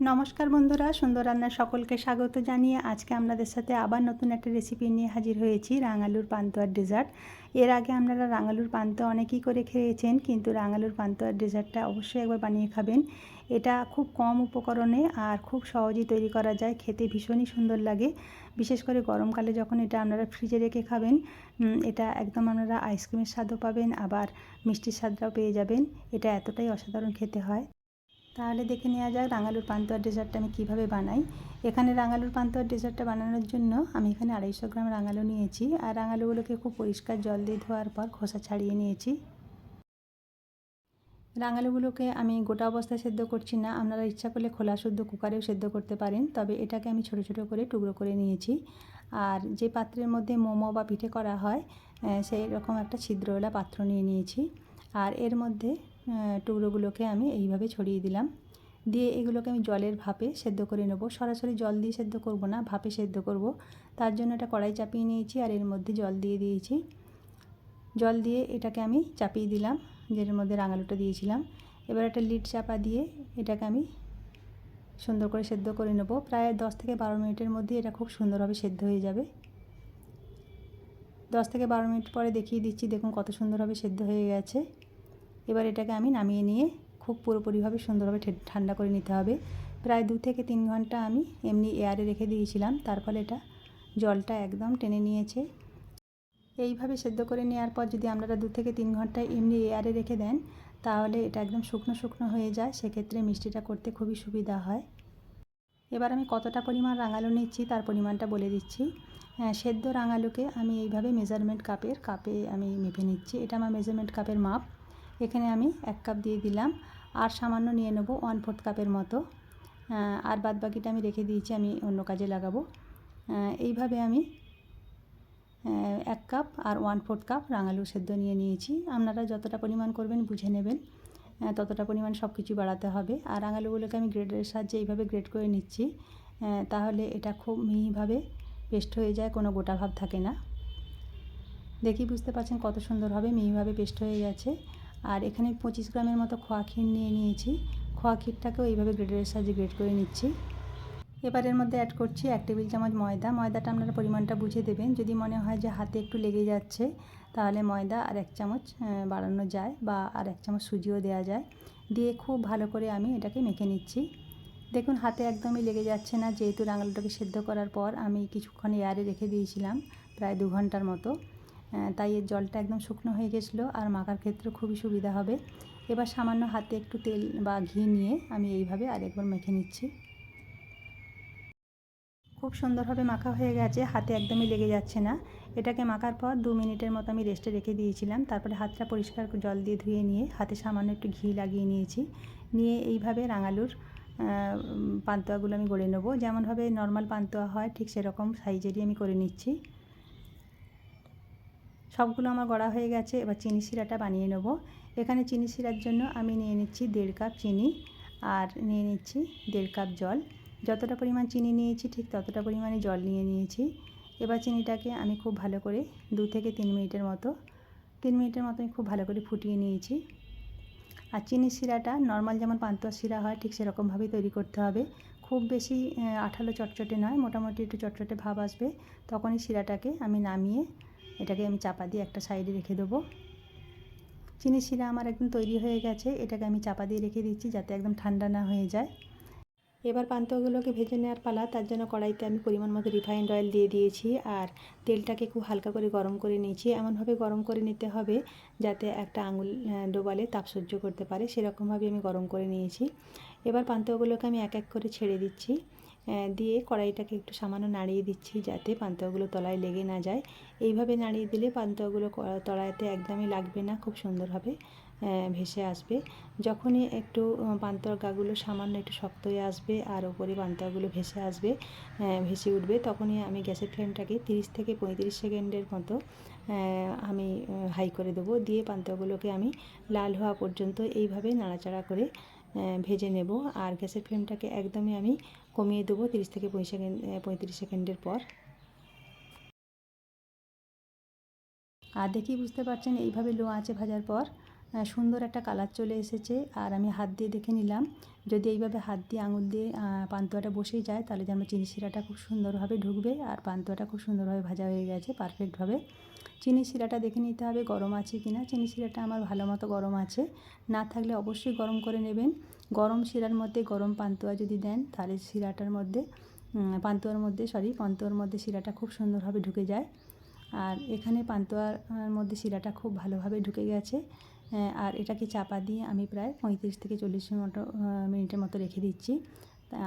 নমস্কার বন্ধুরা, সুন্দর রান্নার সকলকে স্বাগত জানিয়ে আজকে আপনাদের সাথে আবার নতুন একটা রেসিপি নিয়ে হাজির হয়েছি, রাঙালুর পান্তুয়ার ডেজার্ট এর আগে আপনারা রাঙালুর পান্তুয়া অনেকেই করে খেয়েছেন, কিন্তু রাঙালুর পান্তুয়ার ডেজার্টটা অবশ্যই একবার বানিয়ে খাবেন। এটা খুব কম উপকরণে আর খুব সহজেই তৈরি করা যায়, খেতে ভীষণই সুন্দর লাগে। বিশেষ করে গরমকালে যখন এটা আপনারা ফ্রিজে রেখে খাবেন এটা একদম আপনারা আইসক্রিমের স্বাদও পাবেন, আবার মিষ্টির স্বাদটাও পেয়ে যাবেন। এটা এতটাই অসাধারণ খেতে হয়। তাহলে দেখে নেওয়া যাক রাঙালুর পান্তুয়ার ডেজার্টটা আমি কীভাবে বানাই। এখানে রাঙালুর পান্তুয়ার ডেজার্টটা বানানোর জন্য আমি এখানে আড়াইশো গ্রাম রাঙালু নিয়েছি। আর রাঙালুগুলোকে খুব পরিষ্কার জল দিয়ে ধোয়ার পর খোসা ছাড়িয়ে নিয়েছি। রাঙালুগুলোকে আমি গোটা অবস্থায় সেদ্ধ করছি না। আপনারা ইচ্ছা করলে খোলা শুদ্ধ কুকারেও সেদ্ধ করতে পারেন। তবে এটাকে আমি ছোট ছোট করে টুকরো করে নিয়েছি। আর যে পাত্রের মধ্যে মোমো বা পিঠে করা হয় সেই রকম একটা ছিদ্রওয়ালা পাত্র নিয়ে নিয়েছি। আর এর মধ্যে টুকরোগুলোকে আমি এইভাবে ছড়িয়ে দিলাম। দিয়ে এগুলোকে আমি জলের ভাপে সেদ্ধ করে নেব। সরাসরি জল দিয়ে সেদ্ধ করব না, ভাপে সেদ্ধ করব। তার জন্য এটা কড়াই চাপিয়ে নিয়েছি আর এর মধ্যে জল দিয়ে দিয়েছি। জল দিয়ে এটাকে আমি চাপিয়ে দিলাম, যেটার মধ্যে রাঙালুটা দিয়েছিলাম। এবার একটা লিড চাপা দিয়ে এটাকে আমি সুন্দর করে সেদ্ধ করে নেব। প্রায় দশ থেকে বারো মিনিটের মধ্যে এটা খুব সুন্দরভাবে সেদ্ধ হয়ে যাবে। দশ থেকে বারো মিনিট পরে দেখিয়ে দিচ্ছি, দেখুন কত সুন্দরভাবে সেদ্ধ হয়ে গেছে। এবার এটাকে আমি নামিয়ে নিয়ে খুব পুরোপুরিভাবে সুন্দরভাবে ঠান্ডা করে নিতে হবে। প্রায় দু থেকে তিন ঘণ্টা আমি এমনি এয়ারে রেখে দিয়েছিলাম। তার ফলে এটা জলটা একদম টেনে নিয়েছে। এইভাবে সেদ্ধ করে নেওয়ার পর যদি আপনারা দু থেকে তিন ঘণ্টা এমনি এয়ারে রেখে দেন, তাহলে এটা একদম শুকনো শুকনো হয়ে যায়। সেক্ষেত্রে মিষ্টিটা করতে খুবই সুবিধা হয়। এবার আমি কতটা পরিমাণ রাঙালু নিচ্ছি তার পরিমাণটা বলে দিচ্ছি। হ্যাঁ সেদ্ধ রাঙালুকে আমি এইভাবে মেজারমেন্ট কাপের কাপে আমি মেপে নিচ্ছি। এটা আমার মেজারমেন্ট কাপের মাপ। এখানে আমি এক কাপ দিয়ে দিলাম আর সামান্য নিয়ে নেব ওয়ান ফোর্থ কাপের মতো। আর বাদ বাকিটা আমি রেখে দিয়েছি, আমি অন্য কাজে লাগাবো। এইভাবে আমি এক কাপ আর ওয়ান ফোর্থ কাপ রাঙালু সেদ্ধ নিয়ে নিয়েছি। আপনারা যতটা পরিমাণ করবেন বুঝে নেবেন ততটা পরিমাণ সব কিছু বাড়াতে হবে। আর রাঙালুগুলোকে আমি গ্রেডের সাহায্যে এইভাবে গ্রেড করে নিচ্ছি তাহলে এটা খুব মিহিভাবে পেস্ট হয়ে যায়, কোনো গোটা ভাব থাকে না। দেখি, বুঝতে পারছেন কত সুন্দরভাবে মিহিভাবে পেস্ট হয়ে গেছে। আর এখানে পঁচিশ গ্রামের মতো খোয়া ক্ষীর নিয়ে নিয়েছি। খোয়া ক্ষীরটাকেও এইভাবে গ্রেডের সাহায্যে গ্রেড করে নিচ্ছি। এবার এর মধ্যে অ্যাড করছি এক টেবিল চামচ ময়দা। ময়দাটা আপনারা পরিমাণটা বুঝে দেবেন। যদি মনে হয় যে হাতে একটু লেগে যাচ্ছে, তাহলে ময়দা আর এক চামচ বাড়ানো যায় বা আর এক চামচ সুজিও দেওয়া যায়। দিয়ে খুব ভালো করে আমি এটাকে মেখে নিচ্ছি। দেখুন, হাতে একদমই লেগে যাচ্ছে না। যেহেতু রাঙালুটাকে সেদ্ধ করার পর আমি কিছুক্ষণ এয়ারে রেখে দিয়েছিলাম, প্রায় দু ঘণ্টার মতো। তাই এর জলটা একদম শুকনো হয়ে গেছিল আর মাখার ক্ষেত্রে খুবই সুবিধা হবে। এবার সামান্য হাতে একটু তেল বা ঘি নিয়ে আমি এইভাবে আরেকবার মেখে নিচ্ছি। খুব সুন্দরভাবে মাখা হয়ে গেছে, হাতে একদমই লেগে যাচ্ছে না। এটাকে মাখার পর দু মিনিটের মতো আমি রেস্টে রেখে দিয়েছিলাম। তারপরে হাতটা পরিষ্কার জল দিয়ে ধুয়ে নিয়ে হাতে সামান্য একটু ঘি লাগিয়ে নিয়েছি। নিয়ে এইভাবে রাঙালুর পান্তুয়াগুলো আমি গড়ে নেব। যেমনভাবে নর্মাল পান্তুয়া হয়, ঠিক সেরকম সাইজেরই আমি করে নিচ্ছি। সবগুলো আমার গড়া হয়ে গেছে, এবার চিনি শিরাটা বানিয়ে নেব। এখানে চিনি শিরার জন্য আমি নিয়ে নিচ্ছি দেড় কাপ চিনি আর নিয়ে নিচ্ছি দেড় কাপ জল। যতটা পরিমাণ চিনি নিয়েছি ঠিক ততটা পরিমাণে জল নিয়ে নিয়েছি। এবার চিনিটাকে আমি খুব ভালো করে দু থেকে তিন মিনিটের মতো, তিন মিনিটের মতো আমি খুব ভালো করে ফুটিয়ে নিয়েছি। আর চিনি শিরাটা নর্মাল যেমন পান্তুয়া শিরা হয় ঠিক সেরকমভাবেই তৈরি করতে হবে। খুব বেশি আঠালো চটচটে নয়, মোটামুটি একটু চটচটে ভাব আসবে। তখনই শিরাটাকে আমি নামিয়ে এটাকে আমি চাপা দিয়ে একটা সাইডে রেখে দেবো। চিনি শিরা আমার একদম তৈরি হয়ে গেছে, এটাকে আমি চাপা দিয়ে রেখে দিচ্ছি যাতে একদম ঠান্ডা না হয়ে যায়। এবার পান্তুয়াগুলোকে ভেজে নেওয়ার পালা, তার জন্য কড়াইতে আমি পরিমাণ মতো রিফাইন্ড অয়েল দিয়ে দিয়েছি আর তেলটাকে খুব হালকা করে গরম করে নিয়েছি। এমনভাবে গরম করে নিতে হবে যাতে একটা আঙুল ডোবালে তাপ সহ্য করতে পারে। সেরকমভাবে আমি গরম করে নিয়েছি। এবার পান্তুয়াগুলোকে আমি এক এক করে ছেড়ে দিচ্ছি। দিয়ে কড়াইটাকে একটু সামান্য নাড়িয়ে দিচ্ছি যাতে পান্তুয়াগুলো তলায় লেগে না যায়। এইভাবে নাড়িয়ে দিলে পান্তুয়াগুলো তলায়তে একদমই লাগবে না, খুব সুন্দরভাবে ভেসে আসবে। যখনই একটু পান্তুয়ার গাগুলো সামান্য একটু শক্ত হয়ে আসবে আর ওপরে পান্তুয়াগুলো ভেসে আসবে ভেসে উঠবে, তখনই আমি গ্যাসের ফ্লেমটাকে তিরিশ থেকে পঁয়ত্রিশ সেকেন্ডের মতো আমি হাই করে দেবো। দিয়ে পান্তুয়াগুলোকে আমি লাল হওয়া পর্যন্ত এইভাবে নাড়াচাড়া করে ভেজে নেব। আর গ্যাসের ফ্লেমটাকে একদমই আমি কমিয়ে দেবো তিরিশ থেকে পঁয়ত্রিশ সেকেন্ড পঁয়ত্রিশ সেকেন্ডের পর। আর দেখি, বুঝতে পারছেন, এইভাবে লো আঁচে ভাজার পর সুন্দর একটা কালার চলে এসেছে। আর আমি হাত দিয়ে দেখে নিলাম, যদি এইভাবে হাত দিয়ে আঙুল দিয়ে পান্তুয়াটা বসেই যায়, তাহলে যেন চিনি শিরাটা খুব সুন্দরভাবে ঢুকবে আর পান্তুয়াটা খুব সুন্দরভাবে ভাজা হয়ে গেছে পারফেক্টভাবে। চিনি শিরাটা দেখে নিতে হবে গরম আছে কি না চিনি শিরাটা আমার ভালো মতো গরম আছে। না থাকলে অবশ্যই গরম করে নেবেন। গরম শিরার মধ্যে গরম পান্তুয়া যদি দেন, তাহলে শিরাটার মধ্যে পান্তুয়ার মধ্যে সরি পান্তুয়ার মধ্যে শিরাটা খুব সুন্দরভাবে ঢুকে যায়। আর এখানে পান্তুয়ার মধ্যে শিরাটা খুব ভালোভাবে ঢুকে গেছে। আর এটাকে চাপা দিয়ে আমি প্রায় পঁয়ত্রিশ থেকে চল্লিশ মতো মিনিটের মতো রেখে দিচ্ছি।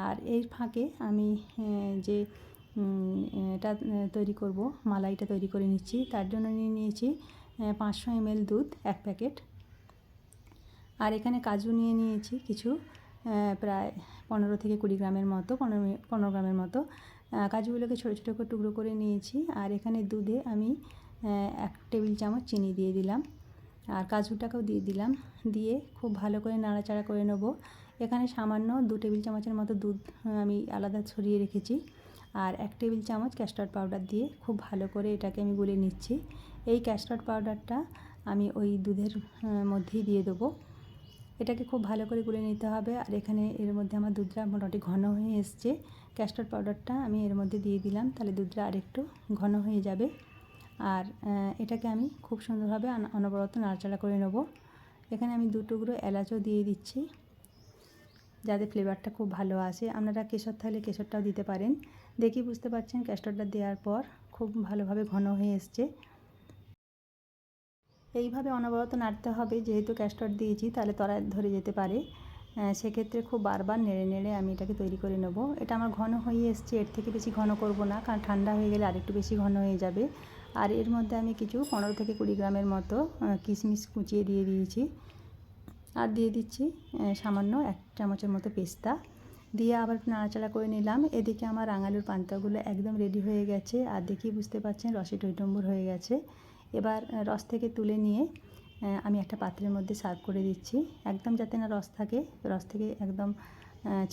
আর এর ফাঁকে আমি যে এটা তৈরি করব, মালাইটা তৈরি করে নিচ্ছি। তার জন্য নিয়ে নিয়েছি পাঁচশো এমএল দুধ, এক প্যাকেট। আর এখানে কাজু নিয়ে নিয়েছি কিছু প্রায় পনেরো থেকে কুড়ি গ্রামের মতো, পনেরো পনেরো গ্রামের মতো। কাজুগুলোকে ছোটো ছোটো করে টুকরো করে নিয়েছি। আর এখানে দুধে আমি এক টেবিল চামচ চিনি দিয়ে দিলাম। আর কাজুটাকেও দিয়ে দিলাম। দিয়ে খুব ভালো করে নাড়াচাড়া করে নেব। এখানে সামান্য দু টেবিল চামচের মতো দুধ আমি আলাদা ছড়িয়ে রেখেছি। আর এক টেবিল চামচ ক্যাস্টার্ড পাউডার দিয়ে খুব ভালো করে এটাকে আমি গুলে নিচ্ছি। এই ক্যাস্টার্ড পাউডারটা আমি ওই দুধের মধ্যেই দিয়ে দেবো। এটাকে খুব ভালো করে গুলে নিতে হবে। আর এখানে এর মধ্যে আমার দুধটা মোটামুটি ঘন হয়ে এসছে। ক্যাস্টার্ড পাউডারটা আমি এর মধ্যে দিয়ে দিলাম। তাহলে দুধটা আরেকটু ঘন হয়ে যাবে। আর এটাকে আমি খুব সুন্দরভাবে অনবরত নাড়াচাড়া করে নেব। এখানে আমি দু এলাচও দিয়ে দিচ্ছি, যাতে ফ্লেভারটা খুব ভালো আসে। আপনারা কেশর থাকলে কেশরটাও দিতে পারেন। দেখি বুঝতে পারছেন ক্যাস্টারটা দেওয়ার পর খুব ভালোভাবে ঘন হয়ে এসছে। এইভাবে অনবরত নাড়তে হবে। যেহেতু ক্যাস্টার দিয়েছি, তাহলে তলায় ধরে যেতে পারে। সেক্ষেত্রে খুব বারবার নেড়ে নেড়ে আমি এটাকে তৈরি করে নেব। এটা আমার ঘন হয়ে এসছে, এর থেকে বেশি ঘন করব না, কারণ ঠান্ডা হয়ে গেলে আরেকটু বেশি ঘন হয়ে যাবে। আর এর মধ্যে আমি কিছু পনেরো থেকে কুড়ি গ্রামের মতো কিশমিশ কুচিয়ে দিয়ে দিয়েছি। আর দিয়ে দিচ্ছি সামান্য এক চামচের মতো পেস্তা। দিয়ে আবার নাড়াচাড়া করে নিলাম। এদিকে আমার রাঙালুর পান্তাগুলো একদম রেডি হয়ে গেছে। আর দেখি বুঝতে পারছেন, রসে টইটম্বুর হয়ে গেছে। এবার রস থেকে তুলে নিয়ে আমি একটা পাত্রের মধ্যে সার্ভ করে দিচ্ছি। একদম যাতে না রস থাকে, রস থেকে একদম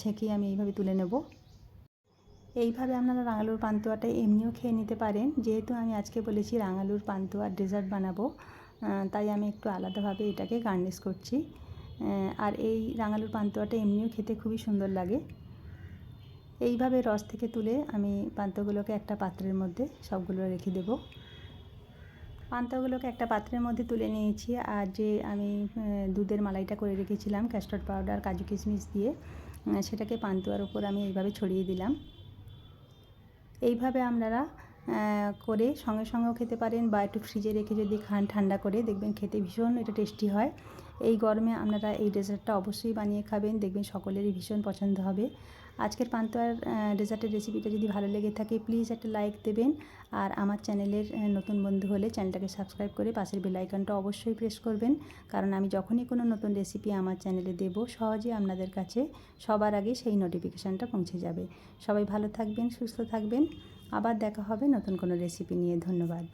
ছেঁকিয়ে আমি এইভাবে তুলে নেব। এইভাবে আপনারা রাঙালুর পান্তুয়াটা এমনিও খেয়ে নিতে পারেন। যেহেতু আমি আজকে বলেছি রাঙালুর পান্তুয়ার ডেজার্ট বানাবো তাই আমি একটু আলাদাভাবে এটাকে গার্নিশ করছি। আর এই রাঙালুর পান্তুয়াটা এমনিও খেতে খুবই সুন্দর লাগে। এইভাবে রস থেকে তুলে আমি পান্তাগুলোকে একটা পাত্রের মধ্যে সবগুলো রেখে দেবো। পান্তাগুলোকে একটা পাত্রের মধ্যে তুলে নিয়েছি। আর যে আমি দুধের মালাইটা করে রেখেছিলাম, ক্যাস্টার্ড পাউডার, কাজু কিশমিশ দিয়ে সেটাকে পান্তুয়ার উপর আমি এইভাবে ছড়িয়ে দিলাম। এইভাবে আপনারা করে সঙ্গে সঙ্গেও খেতে পারেন বা একটু ফ্রিজে রেখে যদি খান ঠান্ডা করে, দেখবেন খেতে ভীষণ এটা টেস্টি হয়। এই গরমে আপনারা এই ডেজার্টটা অবশ্যই বানিয়ে খাবেন, দেখবেন সকলেরই ভীষণ পছন্দ হবে। আজকের পান্তুয়ার ডেজার্টের রেসিপিটা যদি ভালো লেগে থাকে প্লিজ একটা লাইক দেবেন। আর আমার চ্যানেলের নতুন বন্ধু হলে চ্যানেলটাকে সাবস্ক্রাইব করে পাশের বেল আইকনটা অবশ্যই প্রেস করবেন। কারণ আমি যখনই কোনো নতুন রেসিপি আমার চ্যানেলে দেব, সহজে আপনাদের কাছে সবার আগে সেই নোটিফিকেশানটা পৌঁছে যাবে। সবাই ভালো থাকবেন, সুস্থ থাকবেন। আবার দেখা হবে নতুন কোনো রেসিপি নিয়ে। ধন্যবাদ।